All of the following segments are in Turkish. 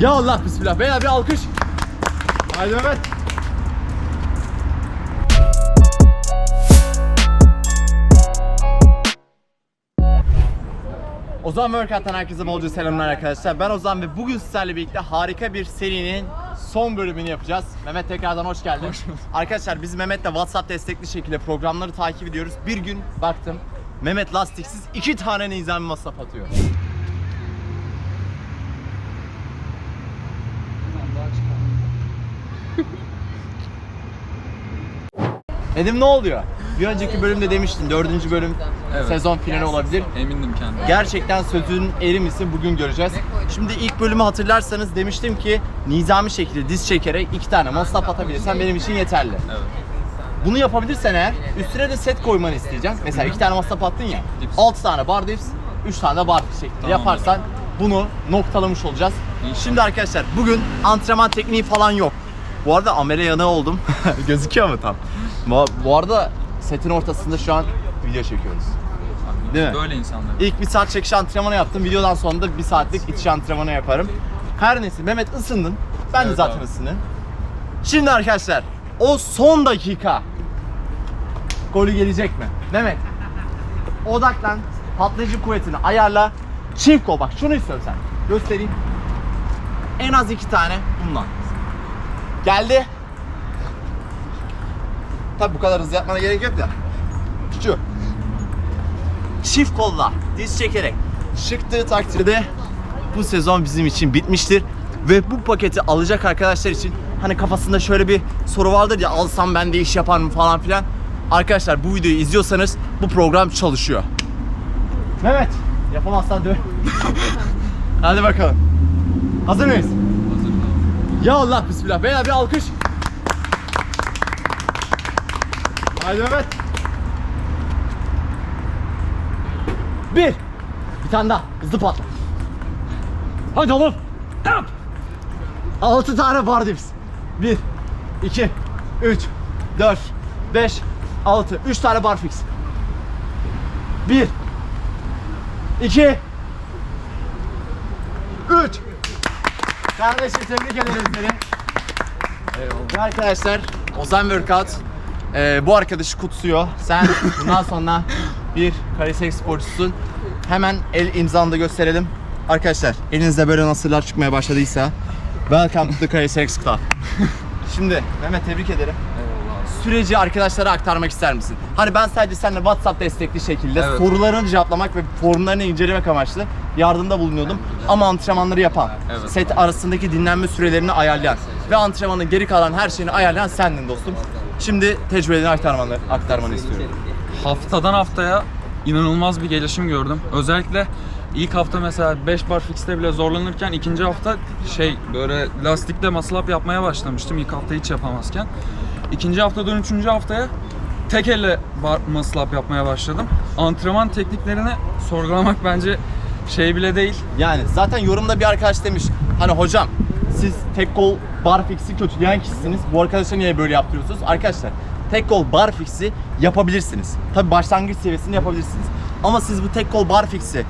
Ya Allah bismillah. Beyler bir alkış. Haydi Mehmet. Ozan Workout'tan herkese bolca selamlar arkadaşlar. Ben Ozan ve bugün sizlerle birlikte harika bir serinin son bölümünü yapacağız. Mehmet tekrardan hoş geldin. arkadaşlar biz Mehmet'le WhatsApp destekli şekilde programları takip ediyoruz. Bir gün baktım Mehmet lastiksiz iki tane nizami masraf atıyor. Dedim ne oluyor? Bir önceki bölümde demiştin dördüncü bölüm Evet. sezon finali olabilir. Emindim kendime. Gerçekten sözün eri misin bugün göreceğiz. Şimdi ilk bölümü hatırlarsanız demiştim ki nizami şekilde diz çekerek iki tane masraf atabilirsen benim için yeterli. Evet. Bunu yapabilirsen eğer üstüne de set koymanı isteyeceğim. Mesela iki tane masraf attın ya. Dips. 6 tane bar dips, 3 tane de bar dips şeklinde Tamam. yaparsan bunu noktalamış olacağız. İnşallah. Şimdi arkadaşlar bugün antrenman tekniği falan yok. Bu arada amele yanığı oldum. Gözüküyor mu tam? Bu, bu arada setin ortasında şu an video çekiyoruz. Değil mi? Böyle insanlar. İlk bir saat çekiş antrenmanı yaptım. Videodan sonra da bir saatlik itiş antrenmanı yaparım. Her neyse Mehmet ısındın. Ben de Evet zaten abi. ısındım. Şimdi arkadaşlar o son dakika golü gelecek mi? Mehmet odaklan patlayıcı kuvvetini ayarla. Çift gol bak şunu istiyorum sen. Göstereyim. En az iki tane bundan. Geldi. Tabi bu kadar hızlı yapmana gerek yok da. Şu çift kolla diz çekerek çıktığı takdirde bu sezon bizim için bitmiştir. Ve bu paketi alacak arkadaşlar için hani kafasında şöyle bir soru vardır ya alsam ben de iş yapar mı falan filan. Arkadaşlar bu videoyu izliyorsanız bu program çalışıyor. Mehmet yapamazsan dön. Hadi bakalım. Hazır mıyız? Ya Allah bismillah. Beyler bir alkış. Haydi Mehmet. Bir. Bir tane daha. Hızlı patla. Hadi oğlum. Yap. Altı tane bar dips. Bir. iki, Üç. Dört. Beş. Altı. Üç tane bar fix. Bir. iki, Üç. Kardeşim tebrik ederiz seni. Ve arkadaşlar Ozan Workout e, bu arkadaşı kutsuyor. Sen bundan sonra bir Karisek sporcusun. Hemen el imzanı da gösterelim. Arkadaşlar elinizde böyle nasırlar çıkmaya başladıysa Welcome to the Karisek Club. Şimdi Mehmet tebrik ederim. Eyvallah. Süreci arkadaşlara aktarmak ister misin? Hani ben sadece seninle WhatsApp destekli şekilde Evet. sorularını cevaplamak ve forumlarını incelemek amaçlı yardımda bulunuyordum. Ama antrenmanları yapan, Evet. set arasındaki dinlenme sürelerini ayarlayan ve antrenmanın geri kalan her şeyini ayarlayan sendin dostum. Şimdi tecrübelerini aktarmanı, aktarmanı istiyorum. Haftadan haftaya inanılmaz bir gelişim gördüm. Özellikle ilk hafta mesela 5 bar fixte bile zorlanırken ikinci hafta şey böyle lastikle muscle yapmaya başlamıştım. İlk hafta hiç yapamazken. İkinci haftadan üçüncü haftaya tek elle bar muscle yapmaya başladım. Antrenman tekniklerini sorgulamak bence şey bile değil. Yani zaten yorumda bir arkadaş demiş hani hocam siz tek kol bar fix'i kötüleyen kişisiniz. Bu arkadaşa niye böyle yaptırıyorsunuz? Arkadaşlar tek kol bar fix'i yapabilirsiniz. Tabi başlangıç seviyesinde yapabilirsiniz. Ama siz bu tek kol bar fix'i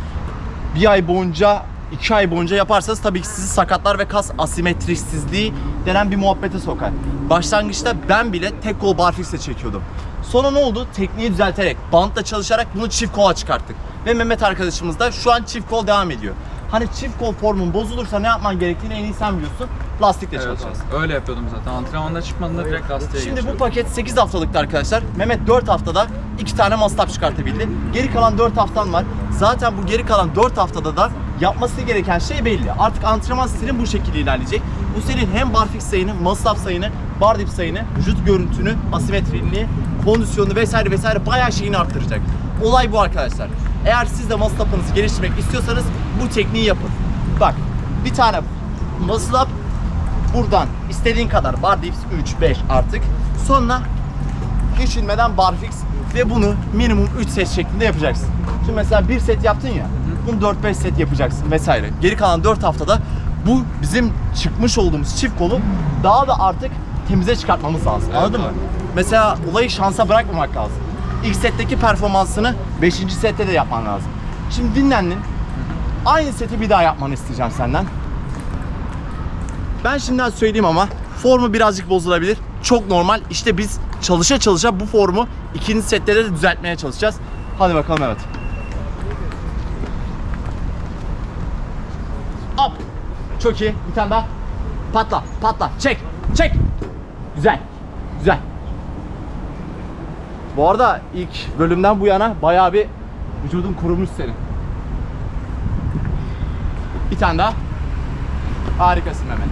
bir ay boyunca iki ay boyunca yaparsanız tabii ki sizi sakatlar ve kas asimetrisizliği denen bir muhabbete sokar. Başlangıçta ben bile tek kol barfix'le çekiyordum. Sonra ne oldu? Tekniği düzelterek, bantla çalışarak bunu çift kola çıkarttık. Ve Mehmet arkadaşımız da şu an çift kol devam ediyor. Hani çift kol formun bozulursa ne yapman gerektiğini en iyi sen biliyorsun. Lastikle Evet çalışacağız. abi, öyle yapıyordum zaten. Antrenmanda çıkmadığında direkt lastiğe Şimdi bu geçiyordum. paket 8 haftalıktı arkadaşlar. Mehmet 4 haftada 2 tane mastap çıkartabildi. Geri kalan 4 haftan var. Zaten bu geri kalan 4 haftada da yapması gereken şey belli. Artık antrenman stilin bu şekilde ilerleyecek. Bu senin hem barfix sayını, mastap sayını, bar dip sayını, vücut görüntünü, asimetriliğini, kondisyonu vesaire vesaire bayağı şeyini arttıracak. Olay bu arkadaşlar. Eğer siz de mastapınızı geliştirmek istiyorsanız bu tekniği yapın. Bak bir tane up buradan istediğin kadar bar dips 3 5 artık. Sonra hiç inmeden barfix ve bunu minimum 3 set şeklinde yapacaksın. Şimdi mesela bir set yaptın ya, bunu 4-5 set yapacaksın vesaire. Geri kalan 4 haftada bu bizim çıkmış olduğumuz çift kolu daha da artık temize çıkartmamız lazım. Evet Anladın mı? Mesela olayı şansa bırakmamak lazım. İlk setteki performansını 5. sette de yapman lazım. Şimdi dinlendin. Aynı seti bir daha yapmanı isteyeceğim senden. Ben şimdiden söyleyeyim ama formu birazcık bozulabilir. Çok normal. İşte biz çalışa çalışa bu formu ikinci setlerde de düzeltmeye çalışacağız. Hadi bakalım evet. Çok iyi. Bir tane daha. Patla, patla. Çek, çek. Güzel, güzel. Bu arada ilk bölümden bu yana bayağı bir vücudun kurumuş senin. Bir tane daha. Harikasın Mehmet.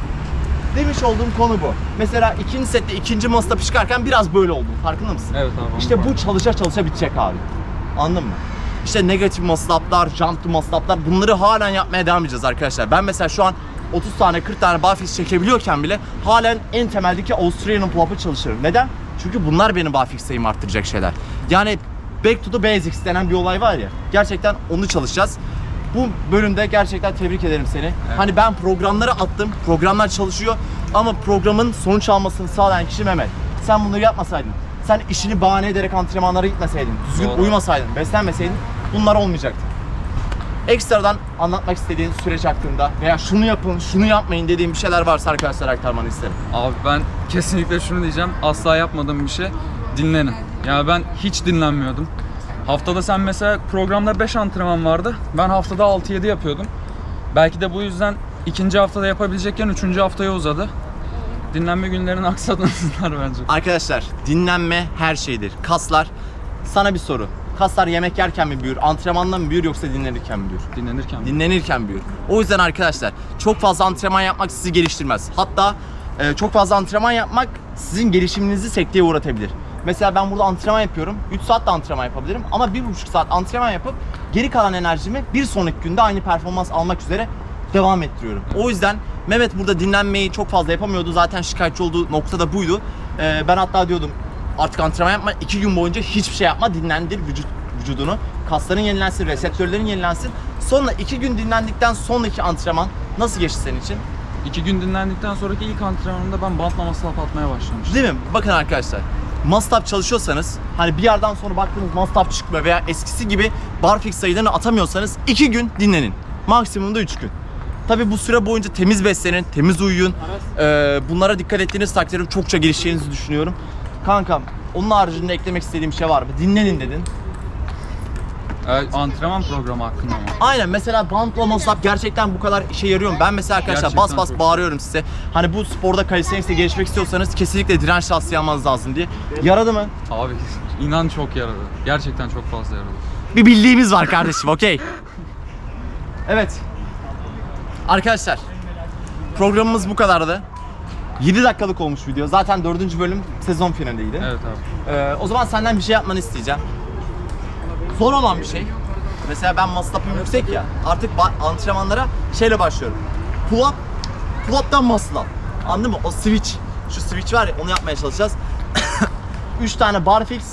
Demiş olduğum konu bu. Mesela ikinci sette ikinci masta çıkarken biraz böyle oldum. Farkında mısın? Evet abi. İşte bu çalışa çalışa bitecek abi. Anladın mı? İşte negatif maslaplar, jumpy maslaplar bunları halen yapmaya devam edeceğiz arkadaşlar. Ben mesela şu an 30 tane 40 tane barfix çekebiliyorken bile halen en temeldeki Australian pull-up'ı çalışırım. Neden? Çünkü bunlar benim barfix sayımı arttıracak şeyler. Yani back to the basics denen bir olay var ya. Gerçekten onu çalışacağız. Bu bölümde gerçekten tebrik ederim seni. Hani ben programları attım, programlar çalışıyor ama programın sonuç almasını sağlayan kişi Mehmet. Sen bunları yapmasaydın, sen işini bahane ederek antrenmanlara gitmeseydin, düzgün Doğru. uyumasaydın, beslenmeseydin bunlar olmayacaktı. Ekstradan anlatmak istediğin süreç hakkında veya şunu yapın, şunu yapmayın dediğin bir şeyler varsa arkadaşlar aktarmanı isterim. Abi ben kesinlikle şunu diyeceğim. Asla yapmadığım bir şey. Dinlenin. Yani ben hiç dinlenmiyordum. Haftada sen mesela programda 5 antrenman vardı. Ben haftada 6-7 yapıyordum. Belki de bu yüzden ikinci haftada yapabilecekken üçüncü haftaya uzadı. Dinlenme günlerini aksadınızlar bence. Arkadaşlar dinlenme her şeydir. Kaslar sana bir soru. Kaslar yemek yerken mi büyür, antrenmanla mı büyür yoksa dinlenirken mi büyür? Dinlenirken. dinlenirken büyür. O yüzden arkadaşlar çok fazla antrenman yapmak sizi geliştirmez. Hatta e, çok fazla antrenman yapmak sizin gelişiminizi sekteye uğratabilir. Mesela ben burada antrenman yapıyorum. 3 saat de antrenman yapabilirim ama 1,5 saat antrenman yapıp geri kalan enerjimi bir sonraki günde aynı performans almak üzere devam ettiriyorum. O yüzden Mehmet burada dinlenmeyi çok fazla yapamıyordu. Zaten şikayetçi olduğu nokta da buydu. E, ben hatta diyordum artık antrenman yapma. 2 gün boyunca hiçbir şey yapma. Dinlendir vücut vücudunu. Kasların yenilensin, reseptörlerin yenilensin. Sonra iki gün dinlendikten sonraki antrenman nasıl geçti senin için? İki gün dinlendikten sonraki ilk antrenmanımda ben bantla masal atmaya başlamıştım. Değil mi? Bakın arkadaşlar. Mastap çalışıyorsanız hani bir yerden sonra baktınız mastap çıkmıyor veya eskisi gibi barfix sayılarını atamıyorsanız iki gün dinlenin. Maksimumda üç gün. Tabi bu süre boyunca temiz beslenin, temiz uyuyun. Ee, bunlara dikkat ettiğiniz takdirde çokça gelişeceğinizi düşünüyorum. Kankam, onun haricinde eklemek istediğim şey var mı? Dinlenin dedin. Ee, antrenman programı hakkında mı? Aynen mesela bantla masraf gerçekten bu kadar işe yarıyor mu? Ben mesela arkadaşlar Gerçekten bas bas çok. bağırıyorum size. Hani bu sporda kalistenikse gelişmek istiyorsanız kesinlikle direnç lastiği almanız lazım diye. Yaradı mı? Abi inan çok yaradı. Gerçekten çok fazla yaradı. Bir bildiğimiz var kardeşim okey. Evet. Arkadaşlar programımız bu kadardı. 7 dakikalık olmuş video. Zaten 4. bölüm sezon finaliydi. Evet abi. Ee, o zaman senden bir şey yapmanı isteyeceğim. Zor olan bir şey. Mesela ben masrafım yüksek ya. Artık antrenmanlara şeyle başlıyorum. Pull up, pull up'tan muscle up. Anladın mı? O switch. Şu switch var ya onu yapmaya çalışacağız. 3 tane barfix.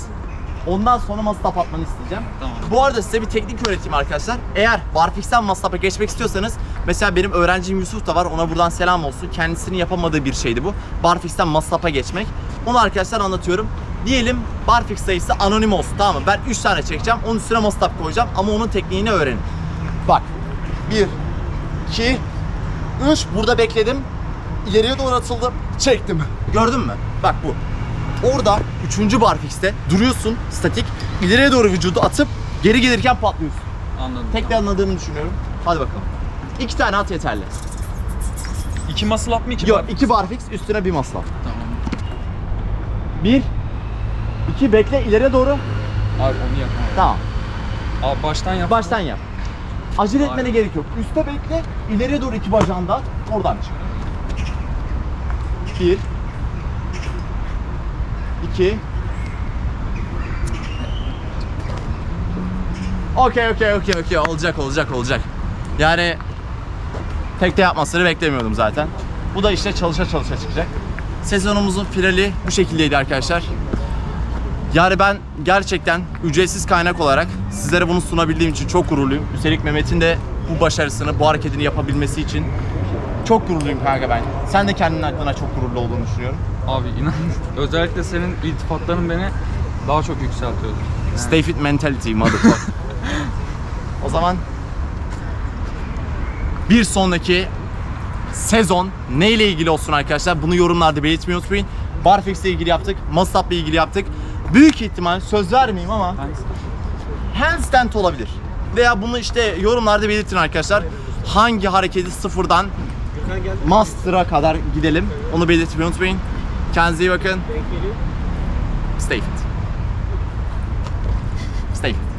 Ondan sonra muscle up atmanı isteyeceğim. Tamam. Bu arada size bir teknik öğreteyim arkadaşlar. Eğer barfix'ten up'a geçmek istiyorsanız mesela benim öğrencim Yusuf da var. Ona buradan selam olsun. Kendisinin yapamadığı bir şeydi bu. Barfix'ten up'a geçmek. Onu arkadaşlar anlatıyorum. Diyelim barfix sayısı anonim olsun tamam mı? Ben 3 tane çekeceğim. Onun üstüne up koyacağım ama onun tekniğini öğrenin. Bak. 1 2 3 burada bekledim. İleriye doğru atıldım. Çektim. Gördün mü? Bak bu. Orada 3. barfix'te duruyorsun statik. İleriye doğru vücudu atıp geri gelirken patlıyorsun. Anladım. Tek de tamam. anladığını düşünüyorum. Hadi bakalım. İki tane at yeterli. İki muscle up mı iki Yok bar- iki barfix üstüne bir masraf. Tamam. Bir. iki bekle ileriye doğru. Abi onu yapma. Tamam. Abi baştan yap. Baştan yap. Acele etmene gerek yok. Üste bekle, ileriye doğru iki bacağını da at, oradan çık. Bir. İki. Okey, okey, okey, okey. Olacak, olacak, olacak. Yani tek de yapmasını beklemiyordum zaten. Bu da işte çalışa çalışa çıkacak. Sezonumuzun finali bu şekildeydi arkadaşlar. Yani ben gerçekten ücretsiz kaynak olarak sizlere bunu sunabildiğim için çok gururluyum. Üstelik Mehmet'in de bu başarısını, bu hareketini yapabilmesi için çok gururluyum kanka ben. Sen de kendinin adına çok gururlu olduğunu düşünüyorum. Abi inan özellikle senin iltifatların beni daha çok yükseltiyordu. Yani Stay fit mentality motherfucker. o zaman bir sonraki sezon neyle ilgili olsun arkadaşlar? Bunu yorumlarda belirtmeyi unutmayın. Barfix ile ilgili yaptık, Musab ile ilgili yaptık. Büyük ihtimal söz vermeyeyim ama handstand olabilir. Veya bunu işte yorumlarda belirtin arkadaşlar. Hangi hareketi sıfırdan master'a kadar gidelim. Onu belirtmeyi unutmayın. Kendinize iyi bakın. Stay fit. Stay fit.